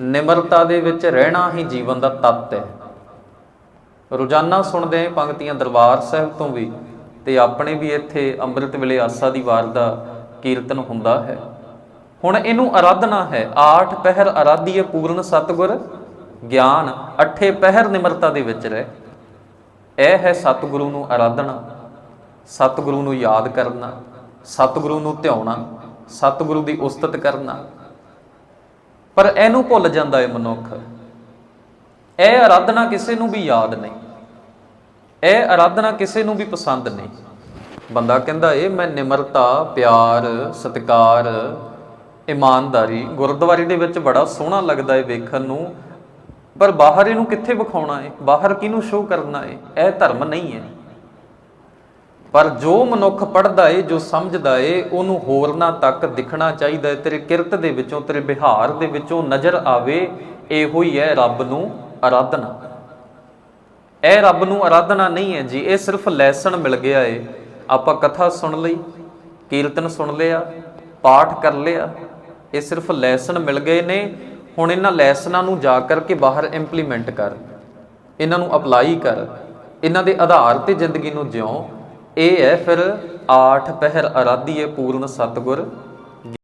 ਨਿਮਰਤਾ ਦੇ ਵਿੱਚ ਰਹਿਣਾ ਹੀ ਜੀਵਨ ਦਾ ਤੱਤ ਹੈ। ਰੋਜ਼ਾਨਾ ਸੁਣਦੇ ਹਾਂ ਪੰਕਤੀਆਂ ਦਰਬਾਰ ਸਾਹਿਬ ਤੋਂ ਵੀ ਤੇ ਆਪਣੇ ਵੀ ਇੱਥੇ ਅੰਮ੍ਰਿਤ ਵੇਲੇ ਆਸਾ ਦੀ ਵਾਰ ਦਾ ਕੀਰਤਨ ਹੁੰਦਾ ਹੈ। ਹੁਣ ਇਹਨੂੰ ਆਰਾਧਨਾ ਹੈ। ਆਠ ਪਹਿਰ ਆਰਾਧੀਏ ਪੂਰਨ ਸਤਗੁਰ, ਗਿਆਨ ਅਠੇ ਪਹਿਰ ਨਿਮਰਤਾ ਦੇ ਵਿੱਚ ਰਹਿ। ਇਹ ਹੈ ਸਤਿਗੁਰੂ ਨੂੰ ਆਰਾਧਨਾ ਸਤਿਗੁਰੂ ਨੂੰ ਯਾਦ ਕਰਨਾ, ਸਤਿਗੁਰੂ ਨੂੰ ਧਿਆਉਣਾ, ਸਤਿਗੁਰੂ ਦੀ ਉਸਤਤ ਕਰਨਾ। ਪਰ ਇਹਨੂੰ ਭੁੱਲ ਜਾਂਦਾ ਏ ਮਨੁੱਖ। ਇਹ ਆਰਾਧਨਾ ਕਿਸੇ ਨੂੰ ਵੀ ਯਾਦ ਨਹੀਂ। ਇਹ ਆਰਾਧਨਾ ਕਿਸੇ ਨੂੰ ਵੀ ਪਸੰਦ ਨਹੀਂ। ਬੰਦਾ ਕਹਿੰਦਾ ਏ, ਮੈਂ ਨਿਮਰਤਾ, ਪਿਆਰ, ਸਤਿਕਾਰ, ਇਮਾਨਦਾਰੀ ਗੁਰਦੁਆਰੇ ਦੇ ਵਿੱਚ ਬੜਾ ਸੋਹਣਾ ਲੱਗਦਾ ਏ ਵੇਖਣ ਨੂੰ, ਪਰ ਬਾਹਰ ਇਹਨੂੰ ਕਿੱਥੇ ਵਿਖਾਉਣਾ ਏ? ਬਾਹਰ ਕਿਹਨੂੰ ਸ਼ੋਅ ਕਰਨਾ ਏ? ਇਹ ਧਰਮ ਨਹੀਂ ਹੈ ਪਰ ਜੋ ਮਨੁੱਖ ਪੜਦਾ ਏ, ਜੋ ਸਮਝਦਾ ਏ, ਉਹਨੂੰ ਹੋਰਨਾਂ ਤੱਕ ਦਿਖਣਾ ਚਾਹੀਦਾ ਏ। ਤੇਰੇ ਕਿਰਤ ਦੇ ਵਿੱਚੋਂ, ਤੇਰੇ ਵਿਹਾਰ ਦੇ ਵਿੱਚੋਂ ਨਜ਼ਰ ਆਵੇ, ਇਹੋ ਹੀ ਹੈ ਰੱਬ ਨੂੰ ਆਰਾਧਨਾ ਇਹ ਰੱਬ ਨੂੰ ਆਰਾਧਨਾ ਨਹੀਂ ਹੈ ਜੀ, ਇਹ ਸਿਰਫ ਲੈਸਨ ਮਿਲ ਗਿਆ ਏ। ਆਪਾਂ ਕਥਾ ਸੁਣ ਲਈ, ਕੀਰਤਨ ਸੁਣ ਲਿਆ, ਪਾਠ ਕਰ ਲਿਆ, ਇਹ ਸਿਰਫ ਲੈਸਨ ਮਿਲ ਗਏ ਨੇ। ਹੁਣ ਇਹਨਾਂ ਲੈਸਨਾਂ ਨੂੰ ਜਾ ਕਰਕੇ ਬਾਹਰ ਇੰਪਲੀਮੈਂਟ ਕਰ, ਇਹਨਾਂ ਨੂੰ ਅਪਲਾਈ ਕਰ, ਇਹਨਾਂ ਦੇ ਆਧਾਰ ਤੇ ਜ਼ਿੰਦਗੀ ਨੂੰ ਜਿਉਂ ਇਹ ਹੈ ਫਿਰ ਆਠ ਪਹਿਰ ਆਰਾਧੀਏ ਪੂਰਨ ਸਤਗੁਰ।